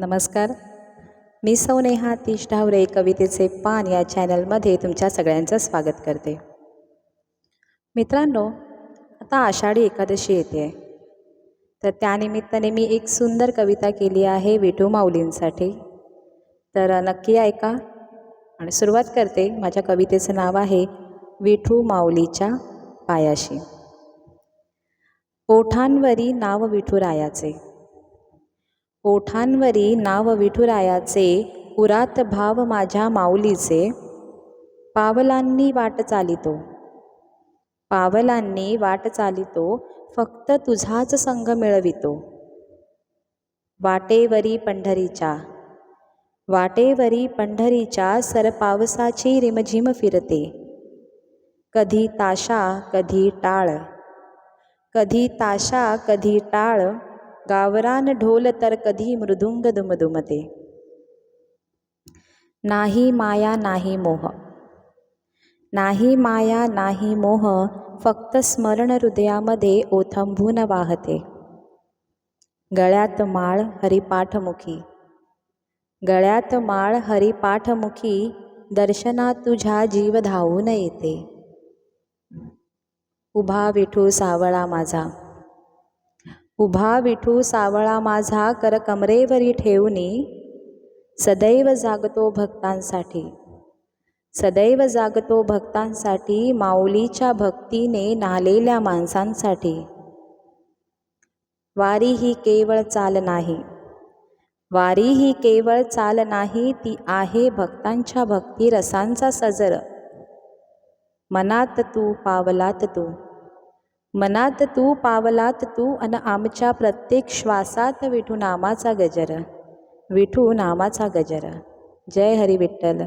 नमस्कार. मी सौ नेहा तीश ढावरे कवितेचे पान या चॅनलमध्ये तुमच्या सगळ्यांचं स्वागत करते. मित्रांनो आता आषाढी एकादशी येते. आहे तर त्यानिमित्ताने मी एक सुंदर कविता केली आहे विठू माऊलींसाठी. तर नक्की ऐका आणि सुरुवात करते. माझ्या कवितेचं नाव आहे विठू माऊलीच्या पायाशी. ओठांवरी नाव विठुरायाचे. ओठांवरी नाव विठुरायाचे उरात भाव माझ्या माऊलीचे. पावलांनी वाट चालितो. पावलांनी वाट चालितो फक्त तुझाच संग मिळवितो. वाटेवरी पंढरीच्या. वाटेवरी पंढरीच्या सरपावसाची रिमझिम फिरते. कधी ताशा कधी टाळ. कधी ताशा कधी टाळ गावरान ढोल तर कधी मृदुंग दुमदुमते. नाही माया नाही मोह. नाही माया नाही मोह फक्त स्मरण हृदयामध्ये ओथंबून वाहते. गळ्यात माळ हरिपाठमुखी. गळ्यात माळ हरिपाठमुखी दर्शना तुझ्या जीव धावून येते. उभा विठू सावळा माझा. उभा विठू सावळा माझा कर कमरेवरी ठेवणी सदैव जागतो भक्तांसाठी. सदैव जागतो भक्तांसाठी माऊलीच्या भक्तीने नालेल्या माणसांसाठी. वारी ही केवळ चाल नाही. वारी ही केवळ चाल नाही ती आहे भक्तांच्या भक्ती रसांचा सजर. मनात तू पावलात तू. मनात तू पावलात तू अन आमच्या प्रत्येक श्वासात विठू नामाचा गजर. विठू नामाचा गजर. जय हरी विठ्ठल.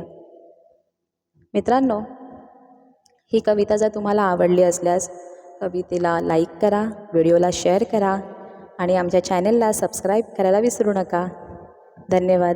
मित्रांनो ही कविता जर तुम्हाला आवडली असल्यास कवितेला लाईक करा व्हिडिओला शेअर करा आणि आमच्या चॅनलला सबस्क्राईब करायला विसरू नका. धन्यवाद.